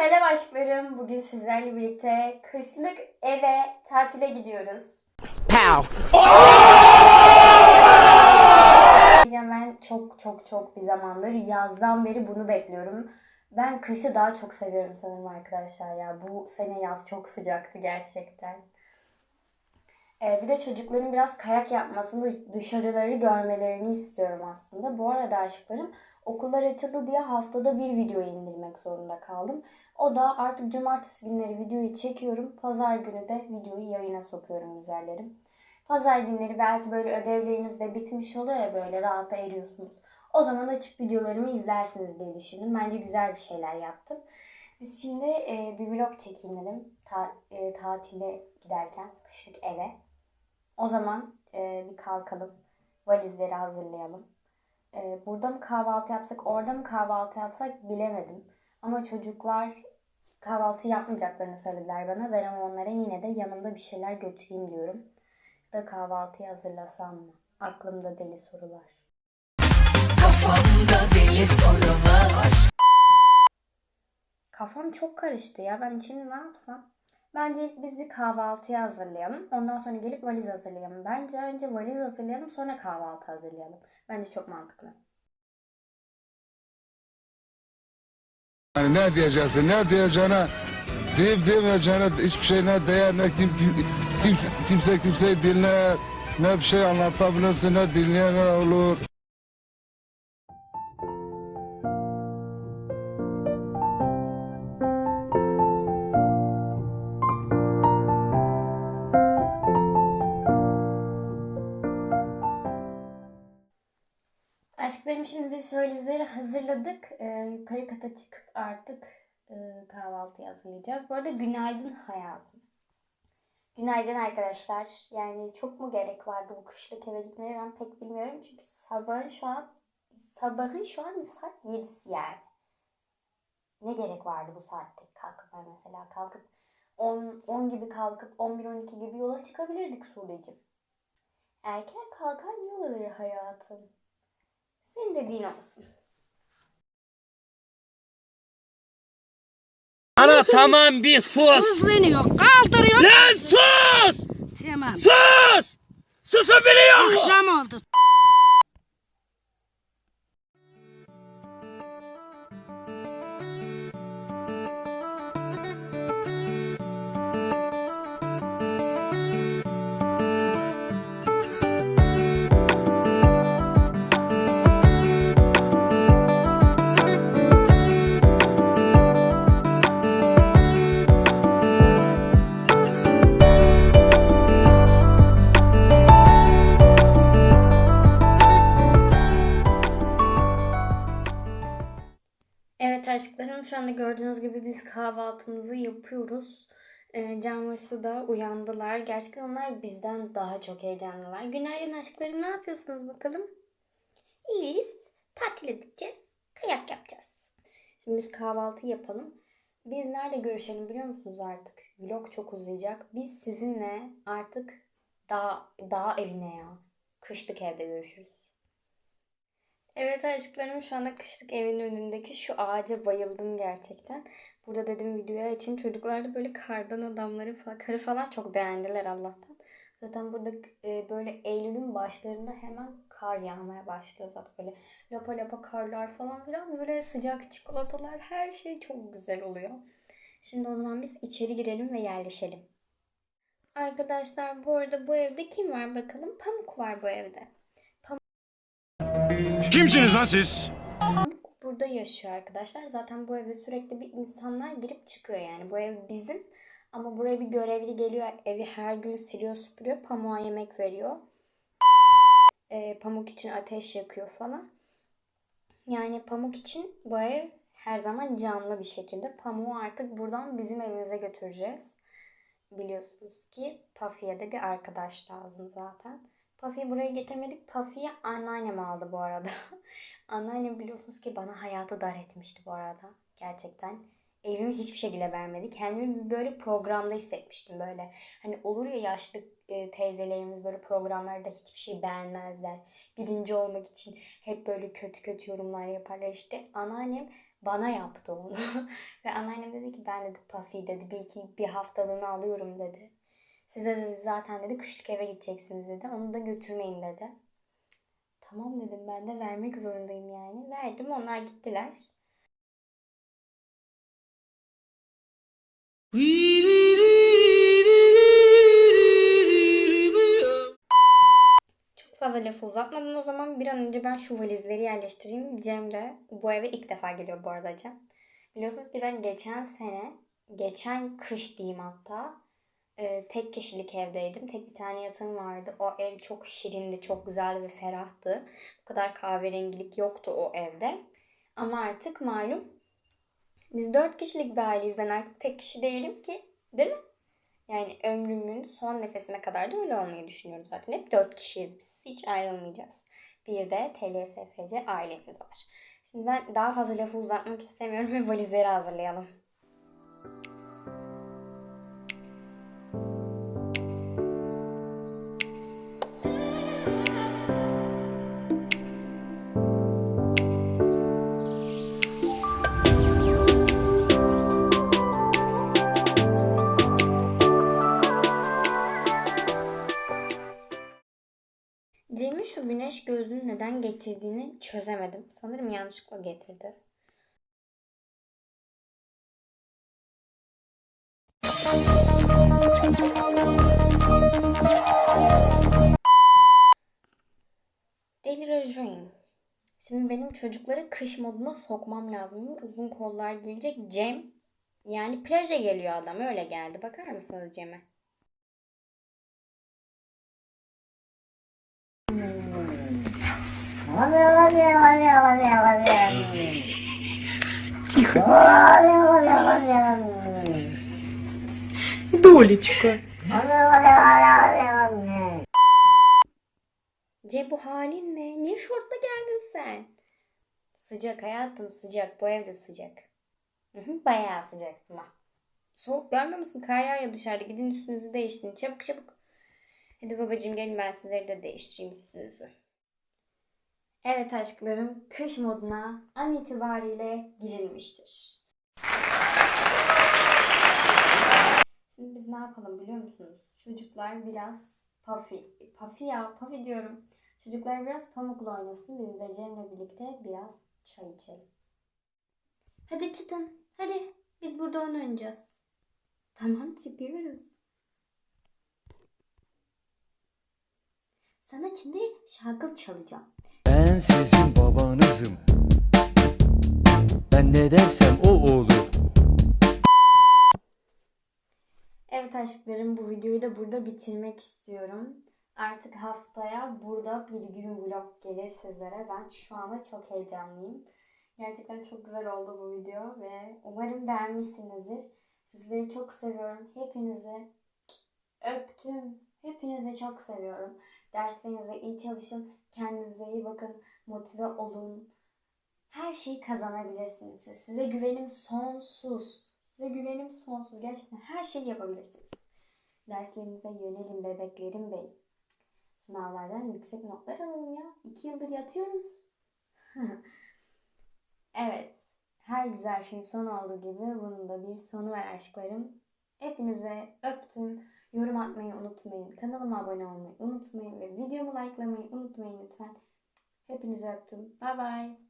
Selam aşklarım. Bugün sizlerle birlikte kışlık eve tatile gidiyoruz. Pow. Ben çok çok çok bir zamandır yazdan beri bunu bekliyorum. Ben kışı daha çok seviyorum sanırım arkadaşlar ya. Bu sene yaz çok sıcaktı gerçekten. Ee, bir de çocukların biraz kayak yapmasını, dışarıları görmelerini istiyorum aslında. Bu arada aşklarım okullar açıldı diye haftada bir video indirmek zorunda kaldım. O da artık cumartesi günleri videoyu çekiyorum. Pazar günü de videoyu yayına sokuyorum güzellerim. Pazar günleri belki böyle ödevleriniz de bitmiş oluyor ya böyle rahata eriyorsunuz. O zaman açıp videolarımı izlersiniz diye düşündüm. Bence güzel bir şeyler yaptım. Biz şimdi e, bir vlog çekeyim dedim. Ta- e, tatile giderken kışlık eve. O zaman e, bir kalkalım. Valizleri hazırlayalım. E, burada mı kahvaltı yapsak, orada mı kahvaltı yapsak bilemedim. Ama çocuklar kahvaltı yapmayacaklarını söylediler bana. Ben ama onlara yine de yanımda bir şeyler götüreyim diyorum. Da kahvaltıyı hazırlasam mı? Aklımda deli sorular. Kafamda deli sorular. Kafam çok karıştı ya. Ben şimdi ne yapsam? Bence biz bir kahvaltıyı hazırlayalım. Ondan sonra gelip valiz hazırlayalım. Bence önce valiz hazırlayalım sonra kahvaltı hazırlayalım. Bence çok mantıklı. Yani ne diyeceksin, ne diyeceğine, deyip demeyeceğine hiçbir şey ne değer, ne kim, kim, kimse, kimse kimseyi dinler, ne bir şey anlatabilirsin, ne dinleyen ne olur. Valizleri hazırladık. Ee, yukarı kata çıkıp artık e, kahvaltıyı hazırlayacağız. Bu arada günaydın hayatım. Günaydın arkadaşlar. Yani çok mu gerek vardı bu kışlık eve gitmeye ben pek bilmiyorum. Çünkü sabahın şu an sabahın şu an saat 7'si yani. Ne gerek vardı bu saatte kalkıp mesela kalkıp 10, 10 gibi kalkıp 11-12 gibi yola çıkabilirdik Sude'cim. Erken kalkan yol alır hayatım. Senin dediğin olsun. Ana tamam bir sus. Hızlanıyor, kaldırıyor. Lan sus! Tamam. Sus! Susun biliyor musun? Akşam oldu. Aşklarım şu anda gördüğünüz gibi biz kahvaltımızı yapıyoruz. Su da uyandılar. Gerçekten onlar bizden daha çok heyecanlılar. Günaydın aşklarım ne yapıyorsunuz bakalım? İyiyiz. Tatil edeceğiz. Kayak yapacağız. Şimdi biz kahvaltı yapalım. Biz nerede görüşelim biliyor musunuz artık? Vlog çok uzayacak. Biz sizinle artık dağ, dağ evine ya. Kışlık evde görüşürüz. Evet aşklarım şu anda kışlık evin önündeki şu ağaca bayıldım gerçekten. Burada dedim videoya için çocuklar da böyle kardan adamları falan, karı falan çok beğendiler Allah'tan. Zaten burada e, böyle Eylül'ün başlarında hemen kar yağmaya başlıyor zaten böyle lapa lapa karlar falan filan böyle sıcak çikolatalar her şey çok güzel oluyor. Şimdi o zaman biz içeri girelim ve yerleşelim. Arkadaşlar bu arada bu evde kim var bakalım? Pamuk var bu evde. Kimsiniz lan siz? burada yaşıyor arkadaşlar. Zaten bu evde sürekli bir insanlar girip çıkıyor yani. Bu ev bizim ama buraya bir görevli geliyor. Evi her gün siliyor, süpürüyor. Pamuğa yemek veriyor. Ee, pamuk için ateş yakıyor falan. Yani pamuk için bu ev her zaman canlı bir şekilde. Pamuğu artık buradan bizim evimize götüreceğiz. Biliyorsunuz ki Puffy'ye de bir arkadaş lazım zaten. Puffy'yi buraya getirmedik. Puffy'yi anneannem aldı bu arada. Anneannem biliyorsunuz ki bana hayatı dar etmişti bu arada. Gerçekten. Evimi hiçbir şekilde beğenmedi. Kendimi böyle programda hissetmiştim böyle. Hani olur ya yaşlı e, teyzelerimiz böyle programlarda hiçbir şey beğenmezler. Birinci olmak için hep böyle kötü kötü yorumlar yaparlar. İşte anneannem Bana yaptı onu. Ve anneannem dedi ki ben dedi Puffy dedi bir iki bir haftalığını alıyorum dedi. Size dedi zaten dedi kışlık eve gideceksiniz dedi. Onu da götürmeyin dedi. Tamam dedim ben de vermek zorundayım yani. Verdim onlar gittiler. Çok fazla lafı uzatmadan o zaman bir an önce ben şu valizleri yerleştireyim. Cem de bu eve ilk defa geliyor bu arada Cem. Biliyorsunuz ki ben geçen sene, geçen kış diyeyim hatta, e, tek kişilik evdeydim. Tek bir tane yatağım vardı. O ev çok şirindi, çok güzeldi ve ferahtı. Bu kadar kahverengilik yoktu o evde. Ama artık malum biz dört kişilik bir aileyiz. Ben artık tek kişi değilim ki. Değil mi? Yani ömrümün son nefesine kadar da öyle olmayı düşünüyoruz zaten. Hep dört kişiyiz biz. Hiç ayrılmayacağız. Bir de TLSFC ailemiz var. Şimdi ben daha fazla lafı uzatmak istemiyorum ve valizleri hazırlayalım. Gözlüğünü neden getirdiğini çözemedim. Sanırım yanlışlıkla getirdi. Delireceğim. Şimdi benim çocukları kış moduna sokmam lazım. Uzun kollar gelecek. Cem yani plaja geliyor adam öyle geldi. Bakar mısınız Cem'e? Долечка. Ce bu halin ne? Niye şortla geldin sen? Sıcak hayatım sıcak. Bu evde sıcak. Hı hı, bayağı sıcak ama. Soğuk görmüyor musun? Kar yağıyor dışarıda. Gidin üstünüzü değiştirin. Çabuk çabuk. Hadi babacığım gelin ben sizleri de değiştireyim üstünüzü. Evet aşklarım kış moduna an itibariyle girilmiştir. Şimdi biz ne yapalım biliyor musunuz? Çocuklar biraz Puffy, Puffy ya Puffy diyorum. Çocuklar biraz pamukla oynasın. Biz de Cem'le birlikte biraz çay içelim. Hadi çıtın. Hadi. Biz burada oyun oynayacağız. Tamam çıkıyoruz. Sana şimdi şarkı çalacağım. Ben sizin babanızım. Ben ne dersem o olur. Evet aşklarım bu videoyu da burada bitirmek istiyorum. Artık haftaya burada bir gün vlog gelir sizlere. Ben şu anda çok heyecanlıyım. Gerçekten çok güzel oldu bu video ve umarım beğenmişsinizdir. Sizleri çok seviyorum. Hepinizi öptüm. Hepinizi çok seviyorum. Derslerinize iyi çalışın. Kendinize iyi bakın. Motive olun. Her şeyi kazanabilirsiniz. siz. Size güvenim sonsuz. Size güvenim sonsuz. Gerçekten her şeyi yapabilirsiniz. Derslerinize yönelin bebeklerim benim. Sınavlardan yüksek notlar alalım ya. İki yıldır yatıyoruz. evet. Her güzel şeyin sonu olduğu gibi bunun da bir sonu var aşklarım. Hepinize öptüm. Yorum atmayı unutmayın. Kanalıma abone olmayı unutmayın. Ve videomu likelamayı unutmayın lütfen. Hepinizi öptüm. Bye bye.